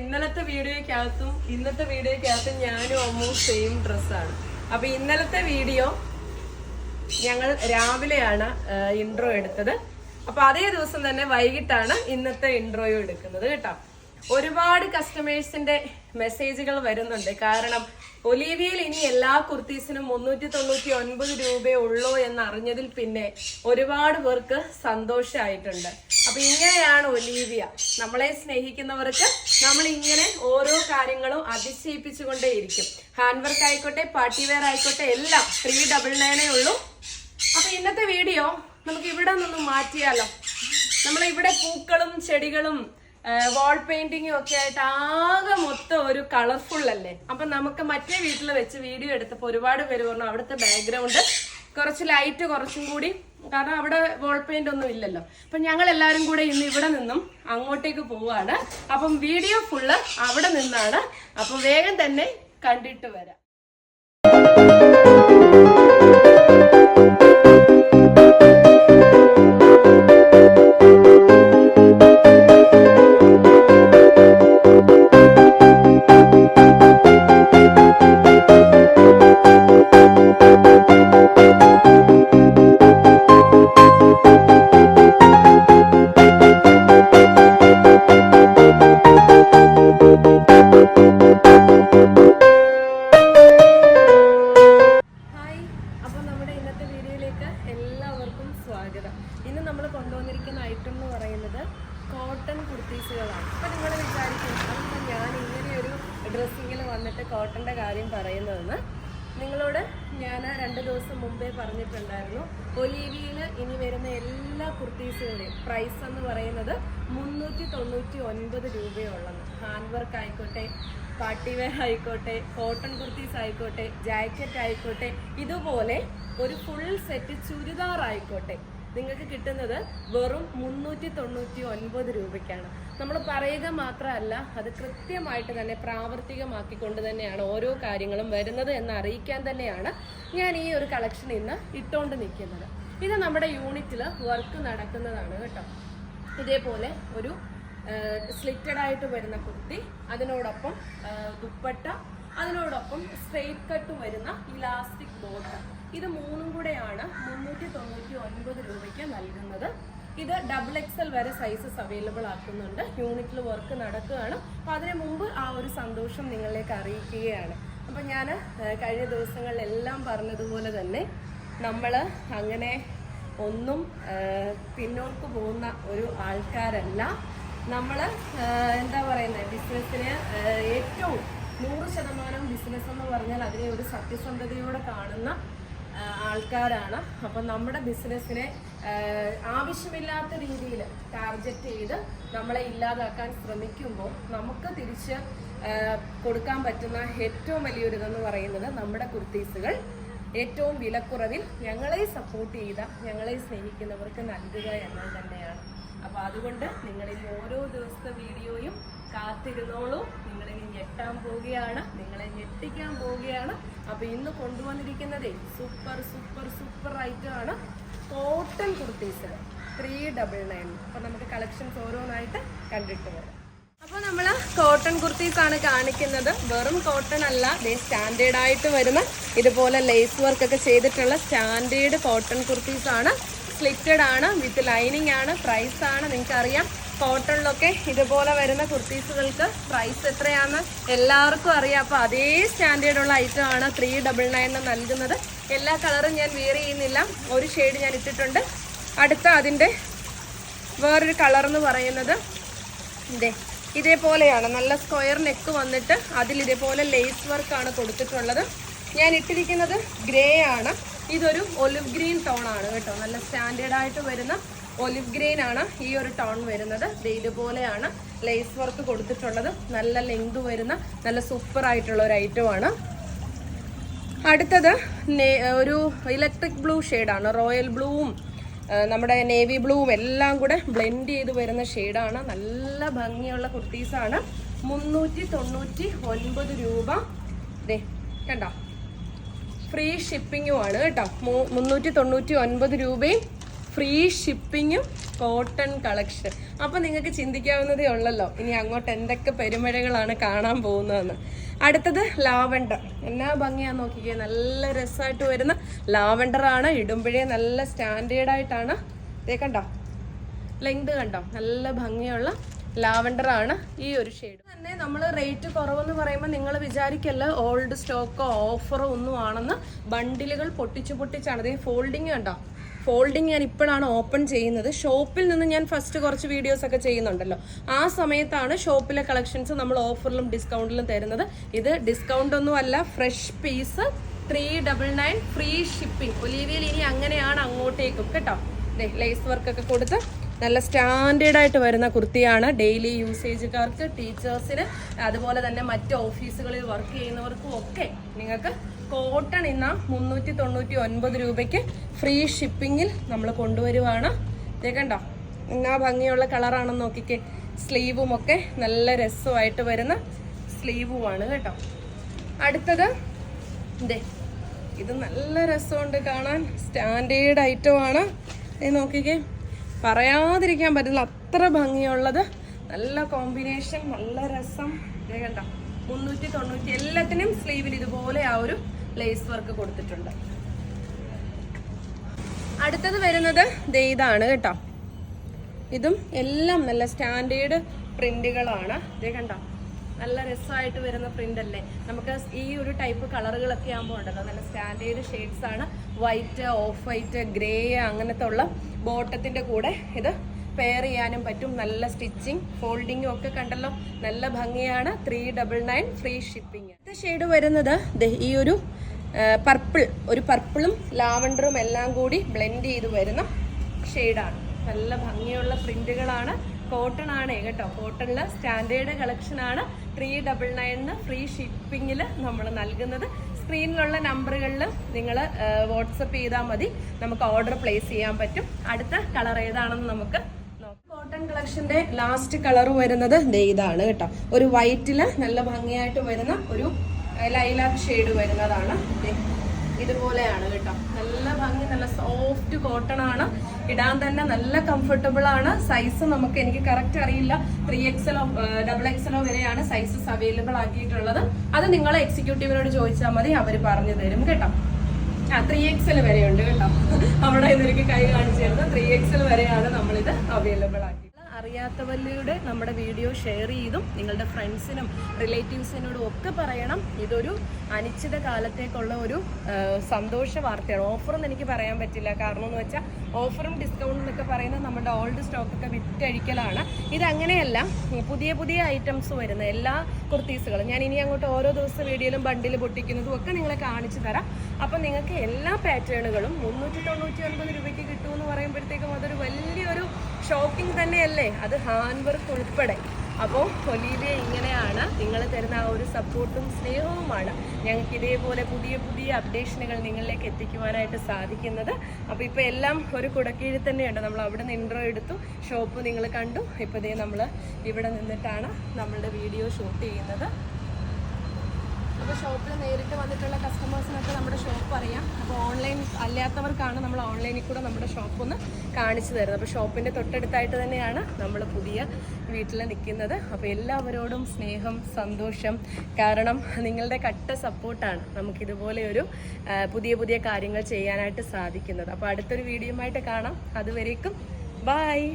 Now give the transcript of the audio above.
ഇന്നലത്തെ വീഡിയോക്കകത്തും ഇന്നത്തെ വീഡിയോക്കകത്തും ഞാനും അമ്മും സെയിം ഡ്രസ്സാണ് അപ്പൊ ഇന്നലത്തെ വീഡിയോ ഞങ്ങൾ രാവിലെയാണ് ഇൻട്രോ എടുത്തത്. അപ്പൊ അതേ ദിവസം തന്നെ വൈകിട്ടാണ് ഇന്നത്തെ ഇൻട്രോയും എടുക്കുന്നത് കേട്ടോ. ഒരുപാട് കസ്റ്റമേഴ്സിന്റെ മെസ്സേജുകൾ വരുന്നുണ്ട്. കാരണം ഒലീവിയയിൽ ഇനി എല്ലാ കുർത്തീസിനും മുന്നൂറ്റി തൊണ്ണൂറ്റി ഒൻപത് രൂപയേ ഉള്ളൂ എന്നറിഞ്ഞതിൽ പിന്നെ ഒരുപാട് പേർക്ക് സന്തോഷമായിട്ടുണ്ട് അപ്പൊ ഇങ്ങനെയാണ് ഒലീവിയ. നമ്മളെ സ്നേഹിക്കുന്നവർക്ക് നമ്മൾ ഇങ്ങനെ ഓരോ കാര്യങ്ങളും അതിശയിപ്പിച്ചുകൊണ്ടേയിരിക്കും. ഹാൻഡ് വർക്ക് ആയിക്കോട്ടെ പാർട്ടി വെയർ ആയിക്കോട്ടെ എല്ലാം ത്രീ ഡബിൾ നയനേ ഉള്ളൂ. അപ്പൊ ഇന്നത്തെ വീഡിയോ നമുക്ക് ഇവിടെ നിന്നും മാറ്റിയാലോ? നമ്മൾ ഇവിടെ പൂക്കളും ചെടികളും വാൾ പെയിന്റിങ്ങും ഒക്കെ ആയിട്ട് ആകെ മൊത്തം ഒരു കളർഫുൾ അല്ലേ? അപ്പൊ നമുക്ക് മറ്റേ വീട്ടിൽ വെച്ച് വീഡിയോ എടുത്തപ്പോൾ ഒരുപാട് പേര് പറഞ്ഞു അവിടുത്തെ ബാക്ക്ഗ്രൗണ്ട് കുറച്ച് ലൈറ്റ് കുറച്ചും കൂടി. കാരണം അവിടെ വാൾ പെയിന്റ് ഒന്നും ഇല്ലല്ലോ. അപ്പൊ ഞങ്ങൾ എല്ലാവരും കൂടെ ഇന്ന് ഇവിടെ നിന്നും അങ്ങോട്ടേക്ക് പോവാണ്. അപ്പം വീഡിയോ ഫുള്ള് അവിടെ നിന്നാണ്. അപ്പം വേഗം തന്നെ കണ്ടിട്ട് വരാം. ഡ്രസ്സിങ്ങിൽ വന്നിട്ട് കോട്ടന്റെ കാര്യം പറയുന്നതെന്ന് നിങ്ങളോട് ഞാൻ രണ്ട് ദിവസം മുമ്പേ പറഞ്ഞിട്ടുണ്ടായിരുന്നു. ഒലീവിയിൽ ഇനി വരുന്ന എല്ലാ കുർത്തീസുകളുടെയും പ്രൈസ് എന്ന് പറയുന്നത് മുന്നൂറ്റി തൊണ്ണൂറ്റി ഒൻപത് രൂപയുള്ളത് ഹാൻഡ് വർക്ക് ആയിക്കോട്ടെ പാർട്ടി വെയർ ആയിക്കോട്ടെ കോട്ടൺ കുർത്തീസ് ആയിക്കോട്ടെ ജാക്കറ്റ് ആയിക്കോട്ടെ ഇതുപോലെ ഒരു ഫുൾ സെറ്റ് ചുരിദാർ ആയിക്കോട്ടെ നിങ്ങൾക്ക് കിട്ടുന്നത് വെറും മുന്നൂറ്റി തൊണ്ണൂറ്റി ഒൻപത് രൂപയ്ക്കാണ്. നമ്മൾ പറയുക മാത്രമല്ല അത് കൃത്യമായിട്ട് തന്നെ പ്രാവർത്തികമാക്കിക്കൊണ്ട് തന്നെയാണ് ഓരോ കാര്യങ്ങളും വരുന്നത് എന്ന് അറിയിക്കാൻ തന്നെയാണ് ഞാൻ ഈ ഒരു കളക്ഷൻ ഇന്ന് ഇട്ടുകൊണ്ട് നിൽക്കുന്നത്. ഇത് നമ്മുടെ യൂണിറ്റിൽ വർക്ക് നടക്കുന്നതാണ് കേട്ടോ. ഇതേപോലെ ഒരു സ്ലിറ്റഡ് ആയിട്ട് വരുന്ന കുർത്തി അതിനോടൊപ്പം ദുപ്പട്ട അതിനോടൊപ്പം സ്ട്രെയിറ്റ് കട്ട് വരുന്ന ഇലാസ്റ്റിക് ബോട്ടം ഇത് മൂന്നും കൂടെയാണ് മുന്നൂറ്റി തൊണ്ണൂറ്റി ഒൻപത് രൂപയ്ക്ക് നൽകുന്നത്. ഇത് ഡബിൾ എക്സൽ വരെ സൈസസ് അവൈലബിൾ ആക്കുന്നുണ്ട്. യൂണിറ്റിൽ വർക്ക് നടക്കുകയാണ്. അപ്പോൾ അതിനു മുമ്പ് ആ ഒരു സന്തോഷം നിങ്ങളിലേക്ക് അറിയിക്കുകയാണ്. അപ്പം ഞാൻ കഴിഞ്ഞ ദിവസങ്ങളിലെല്ലാം പറഞ്ഞതുപോലെ തന്നെ നമ്മൾ അങ്ങനെ ഒന്നും പിന്നോക്ക് പോകുന്ന ഒരു ആൾക്കാരല്ല. നമ്മൾ എന്താ പറയുന്നത് ബിസിനസ്സിന് ഏറ്റവും നൂറ് ശതമാനം ബിസിനസ് എന്ന് പറഞ്ഞാൽ അതിനെ ഒരു സത്യസന്ധതയോടെ കാണുന്ന ആൾക്കാരാണ്. അപ്പം നമ്മുടെ ബിസിനസ്സിനെ ആവശ്യമില്ലാത്ത രീതിയിൽ ടാർഗറ്റ് ചെയ്ത് നമ്മളെ ഇല്ലാതാക്കാൻ ശ്രമിക്കുമ്പോൾ നമുക്ക് തിരിച്ച് കൊടുക്കാൻ പറ്റുന്ന ഏറ്റവും വലിയൊരു ഇതെന്ന് പറയുന്നത് നമ്മുടെ കുർത്തീസുകൾ. ഏറ്റവും വിലക്കുറവിൽ ഞങ്ങളെ സപ്പോർട്ട് ചെയ്ത ഞങ്ങളെ സ്നേഹിക്കുന്നവർക്ക് നൽകുക എന്നത് തന്നെയാണ്. അപ്പോൾ അതുകൊണ്ട് നിങ്ങളിൽ ഓരോ ദിവസത്തെ വീഡിയോയും കാത്തിരുന്നോളൂ. നിങ്ങളിനി ഞെട്ടാൻ പോവുകയാണ്. നിങ്ങളെ ഞെട്ടിക്കാൻ പോവുകയാണ്. അപ്പൊ ഇന്ന് കൊണ്ടുവന്നിരിക്കുന്നതേ സൂപ്പർ സൂപ്പർ സൂപ്പർ ഐറ്റമാണ് cotton kurtis three double nine അപ്പൊ നമുക്ക് കളക്ഷൻസ് ഓരോന്നായിട്ട് കണ്ടിട്ട് വരാം. അപ്പോൾ നമ്മൾ കോട്ടൺ കുർത്തീസ് ആണ് കാണിക്കുന്നത്. വെറും കോട്ടൺ അല്ല ദേ സ്റ്റാൻഡേർഡ് ആയിട്ട് വരുന്ന ഇതുപോലെ ലേസ് വർക്ക് ഒക്കെ ചെയ്തിട്ടുള്ള സ്റ്റാൻഡേർഡ് കോട്ടൺ കുർത്തീസ് ആണ്. സ്ലിറ്റഡ് ആണ് വിത്ത് ലൈനിങ് ആണ് പ്രൈസ് ആണ് നിങ്ങൾക്ക് അറിയാം കോട്ടണിലൊക്കെ ഇതുപോലെ വരുന്ന കുർത്തീസുകൾക്ക് പ്രൈസ് എത്രയാണെന്ന് എല്ലാവർക്കും അറിയാം. അപ്പോൾ അതേ സ്റ്റാൻഡേർഡ് ഉള്ള ഐറ്റം ആണ് ത്രീ ഡബിൾ നയൻ നൽകുന്നത്. എല്ലാ കളറും ഞാൻ വിയർ ചെയ്യുന്നില്ല. ഒരു ഷെയ്ഡ് ഞാൻ ഇട്ടിട്ടുണ്ട്. അടുത്ത അതിന്റെ വേറൊരു കളർ എന്ന് പറയുന്നത് ഇതേ ഇതേപോലെയാണ്. നല്ല സ്ക്വയർ നെക്ക് വന്നിട്ട് അതിൽ ഇതേപോലെ ലേസ് വർക്കാണ് കൊടുത്തിട്ടുള്ളത്. ഞാൻ ഇട്ടിരിക്കുന്നത് ഗ്രേ ആണ്. ഇതൊരു ഒലിവ് ഗ്രീൻ ടോൺ ആണ് കേട്ടോ. നല്ല സ്റ്റാൻഡേർഡായിട്ട് വരുന്ന ഒലിവ് ഗ്രീൻ ആണ് ഈ ഒരു ടോൺ വരുന്നത്. ഇതുപോലെയാണ് ലേസ് വർക്ക് കൊടുത്തിട്ടുള്ളത്. നല്ല ലെങ്ത് വരുന്ന നല്ല സൂപ്പർ ആയിട്ടുള്ള ഒരു ഐറ്റം ആണ്. അടുത്തത് ഒരു ഇലക്ട്രിക് ബ്ലൂ ഷെയ്ഡാണ് റോയൽ ബ്ലൂവും നമ്മുടെ നേവി ബ്ലൂവും എല്ലാം കൂടെ ബ്ലെൻഡ് ചെയ്ത് വരുന്ന ഷെയ്ഡാണ് നല്ല ഭംഗിയുള്ള കുർത്തീസാണ് മുന്നൂറ്റി തൊണ്ണൂറ്റി ഒൻപത് രൂപ കണ്ടോ? ഫ്രീ ഷിപ്പിങ്ങുമാണ് കേട്ടോ. മുന്നൂറ്റി തൊണ്ണൂറ്റി ഒൻപത് രൂപയും ഫ്രീ ഷിപ്പിങ്ങും കോട്ടൺ കളക്ഷൻ. അപ്പം നിങ്ങൾക്ക് ചിന്തിക്കാവുന്നതേ ഉള്ളല്ലോ ഇനി അങ്ങോട്ട് എന്തൊക്കെ പെരുമഴകളാണ് കാണാൻ പോകുന്നതെന്ന്. അടുത്തത് ലാവണ്ടർ. എല്ലാ ഭംഗിയാ നോക്കിക്കേ നല്ല രസമായിട്ട് വരുന്ന ലാവണ്ടറാണ്. ഇടുമ്പോഴേ നല്ല സ്റ്റാൻഡേർഡായിട്ടാണ്. ദേ കണ്ടോ? ലെങ്ത് കണ്ടോ? നല്ല ഭംഗിയുള്ള ലാവണ്ടർ ആണ് ഈ ഒരു ഷെയ്ഡ്. തന്നെ നമ്മൾ റേറ്റ് കുറവെന്ന് പറയുമ്പോൾ നിങ്ങൾ വിചാരിക്കല്ല ഓൾഡ് സ്റ്റോക്കോ ഓഫറോ ഒന്നും ആണെന്ന്. ബണ്ടിലുകൾ പൊട്ടിച്ചു പൊട്ടിച്ചാണ്. അതേ ഫോൾഡിങ് കണ്ടോ? ഫോൾഡിങ് ഞാൻ ഇപ്പോഴാണ് ഓപ്പൺ ചെയ്യുന്നത്. ഷോപ്പിൽ നിന്ന് ഞാൻ ഫസ്റ്റ് കുറച്ച് വീഡിയോസ് ഒക്കെ ചെയ്യുന്നുണ്ടല്ലോ. ആ സമയത്താണ് ഷോപ്പിലെ കളക്ഷൻസ് നമ്മൾ ഓഫറിലും ഡിസ്കൗണ്ടിലും തരുന്നത്. ഇത് ഡിസ്കൗണ്ട് ഒന്നും അല്ല fresh piece three double nine free shipping ഒലീവിയയിൽ ഇനി അങ്ങനെയാണ് അങ്ങോട്ടേക്കും. കേട്ടോ? ലേസ് വർക്ക് ഒക്കെ കൊടുത്ത് നല്ല സ്റ്റാൻഡേർഡ് ആയിട്ട് വരുന്ന കുർത്തിയാണ് ഡെയിലി യൂസേജുകാർക്ക് ടീച്ചേഴ്സിന് അതുപോലെ തന്നെ മറ്റ് ഓഫീസുകളിൽ വർക്ക് ചെയ്യുന്നവർക്കും ഒക്കെ നിങ്ങൾക്ക് കോട്ടൺ ഇന്ന മുന്നൂറ്റി തൊണ്ണൂറ്റി ഒൻപത് രൂപയ്ക്ക് ഫ്രീ ഷിപ്പിങ്ങിൽ നമ്മൾ കൊണ്ടുവരുവാണ്. ദേ കണ്ടോ? എന്നാ ഭംഗിയുള്ള കളറാണെന്ന് നോക്കിക്കേ. സ്ലീവും ഒക്കെ നല്ല രസമായിട്ട് വരുന്ന സ്ലീവുമാണ് കേട്ടോ. അടുത്തത് ഇതേ ഇത് നല്ല രസമുണ്ട് കാണാൻ. സ്റ്റാൻഡേർഡ് ഐറ്റമാണ്. ഇത് നോക്കിക്കേ. പറയാതിരിക്കാൻ പറ്റില്ല അത്ര ഭംഗിയുള്ളത്. നല്ല കോമ്പിനേഷൻ നല്ല രസം. കണ്ട? മുന്നൂറ്റി തൊണ്ണൂറ്റി എല്ലാത്തിനും സ്ലീവിൽ ഇതുപോലെ ആ ഒരു ലേസ് വർക്ക് കൊടുത്തിട്ടുണ്ട്. അടുത്തത് വരുന്നത് ഇതാണ് കേട്ടോ. ഇതും എല്ലാം നല്ല സ്റ്റാൻഡേർഡ് പ്രിന്റുകളാണ് ഇതേ കണ്ടോ? നല്ല രസമായിട്ട് വരുന്ന പ്രിന്റ് അല്ലേ? നമുക്ക് ഈ ഒരു ടൈപ്പ് കളറുകളൊക്കെ ആകുമ്പോൾ ഉണ്ടല്ലോ നല്ല സ്റ്റാൻഡേർഡ് ഷെയ്ഡ്സ് ആണ്. വൈറ്റ് ഓഫ് വൈറ്റ് ഗ്രേ അങ്ങനത്തെ ഉള്ള ബോട്ടത്തിന്റെ കൂടെ ഇത് പെയർ ചെയ്യാനും പറ്റും. നല്ല സ്റ്റിച്ചിങ് ഫോൾഡിങ്ങും ഒക്കെ കണ്ടല്ലോ. നല്ല ഭംഗിയാണ്. Three double nine free shipping അടുത്ത ഷെയ്ഡ് വരുന്നത് ഈ ഒരു പർപ്പിൾ ഒരു പർപ്പിളും ലാവണ്ടറും എല്ലാം കൂടി ബ്ലെൻഡ് ചെയ്ത് വരുന്ന ഷെയ്ഡാണ് നല്ല ഭംഗിയുള്ള പ്രിന്റുകളാണ്. കോട്ടൺ ആണ് കേട്ടോ. കോട്ടണിൽ സ്റ്റാൻഡേർഡ് കളക്ഷൻ ആണ്. ത്രീ ഡബിൾ നയനിന് ഫ്രീ ഷിപ്പിങ്ങിൽ നമ്മൾ നൽകുന്നത്. സ്ക്രീനിലുള്ള നമ്പറുകളിൽ നിങ്ങൾ വാട്സപ്പ് ചെയ്താൽ മതി. നമുക്ക് ഓർഡർ പ്ലേസ് ചെയ്യാൻ പറ്റും. അടുത്ത കളർ ഏതാണെന്ന് നമുക്ക് കോട്ടൺ കളക്ഷന്റെ ലാസ്റ്റ് കളർ വരുന്നത് ഇതാണ് കേട്ടോ. ഒരു വൈറ്റിൽ നല്ല ഭംഗിയായിട്ട് വരുന്ന ഒരു ലൈലാക്ക് ഷെയ്ഡ് വരുന്നതാണ്. ഇതുപോലെയാണ് കേട്ടോ. നല്ല ഭംഗി നല്ല സോഫ്റ്റ് കോട്ടൺ ആണ്. ഇടാൻ തന്നെ നല്ല കംഫർട്ടബിൾ ആണ്. സൈസ് നമുക്ക് എനിക്ക് കറക്റ്റ് അറിയില്ല. ത്രീ എക്സലോ ഡബിൾ എക്സലോ വരെയാണ് സൈസസ് അവൈലബിൾ ആക്കിയിട്ടുള്ളത്. അത് നിങ്ങൾ എക്സിക്യൂട്ടീവിനോട് ചോദിച്ചാൽ മതി അവർ പറഞ്ഞു തരും കേട്ടോ. ആ ത്രീ എക്സൽ വരെയുണ്ട് കേട്ടോ. അവിടെ ഇതെനിക്ക് കൈ കാണിച്ചു തരുന്നത്. ത്രീ എക്സൽ വരെയാണ് നമ്മളിത് അവൈലബിൾ ആക്കി അറിയാത്തവരുടെ നമ്മുടെ വീഡിയോ ഷെയർ ചെയ്തും നിങ്ങളുടെ ഫ്രണ്ട്സിനും റിലേറ്റീവ്സിനോടും ഒക്കെ പറയണം. ഇതൊരു അനിശ്ചിത കാലത്തേക്കുള്ള ഒരു സന്തോഷ വാർത്തയാണ്. ഓഫറൊന്നും എനിക്ക് പറയാൻ പറ്റില്ല. കാരണം എന്ന് വെച്ചാൽ ഓഫറും ഡിസ്കൗണ്ടും എന്നൊക്കെ പറയുന്നത് നമ്മുടെ ഓൾഡ് സ്റ്റോക്കൊക്കെ വിറ്റഴിക്കലാണ്. ഇതങ്ങനെയല്ല പുതിയ പുതിയ ഐറ്റംസ് വരുന്ന എല്ലാ കുർത്തീസുകളും ഞാൻ ഇനി അങ്ങോട്ട് ഓരോ ദിവസം വീഡിയോയിലും ബണ്ടിൽ പൊട്ടിക്കുന്നതും ഒക്കെ നിങ്ങളെ കാണിച്ചു തരാം. അപ്പം നിങ്ങൾക്ക് എല്ലാ പാറ്റേണുകളും മുന്നൂറ്റി തൊണ്ണൂറ്റി ഒൻപത് രൂപയ്ക്ക് കിട്ടുമെന്ന് പറയുമ്പോഴത്തേക്കും അതൊരു വലിയൊരു ഷോക്കിംഗ് തന്നെയല്ലേ? അത് ഹാൻഡ് വർക്ക് ഉൾപ്പെടെ. അപ്പോൾ ഒലീവിയ ഇങ്ങനെയാണ്. നിങ്ങൾ തരുന്ന ആ ഒരു സപ്പോർട്ടും സ്നേഹവുമാണ് ഞങ്ങൾക്ക് ഇതേപോലെ പുതിയ പുതിയ അപ്ഡേഷനുകൾ നിങ്ങളിലേക്ക് എത്തിക്കുവാനായിട്ട് സാധിക്കുന്നത്. അപ്പോൾ ഇപ്പോൾ എല്ലാം ഒരു കുടക്കീഴിൽ തന്നെയുണ്ട്. നമ്മൾ അവിടെ നിന്ന് ഇൻട്രോ എടുത്തു. ഷോപ്പ് നിങ്ങൾ കണ്ടു. ഇപ്പോൾ നമ്മൾ ഇവിടെ നിന്നിട്ടാണ് നമ്മളുടെ വീഡിയോ ഷൂട്ട് ചെയ്യുന്നത്. അപ്പോൾ ഷോപ്പിൽ നേരിട്ട് വന്നിട്ടുള്ള കസ്റ്റമേഴ്സിനൊക്കെ നമ്മുടെ ഷോപ്പ് അറിയാം. അപ്പോൾ ഓൺലൈൻ അല്ലാത്തവർക്കാണ് നമ്മൾ ഓൺലൈനിൽ കൂടെ നമ്മുടെ ഷോപ്പ് ഒന്ന് കാണിച്ചു തരുന്നത്. അപ്പോൾ ഷോപ്പിന്റെ തൊട്ടടുത്തായിട്ട് തന്നെയാണ് നമ്മൾ പുതിയ വീട്ടിൽ നിൽക്കുന്നത്. അപ്പോൾ എല്ലാവരോടും സ്നേഹം സന്തോഷം. കാരണം നിങ്ങളുടെ കട്ട സപ്പോർട്ടാണ് നമുക്കിതുപോലെ ഒരു പുതിയ പുതിയ കാര്യങ്ങൾ ചെയ്യാനായിട്ട് സാധിക്കുന്നത്. അപ്പോൾ അടുത്തൊരു വീഡിയോ ആയിട്ട് കാണാം. അതുവരേക്കും ബായ്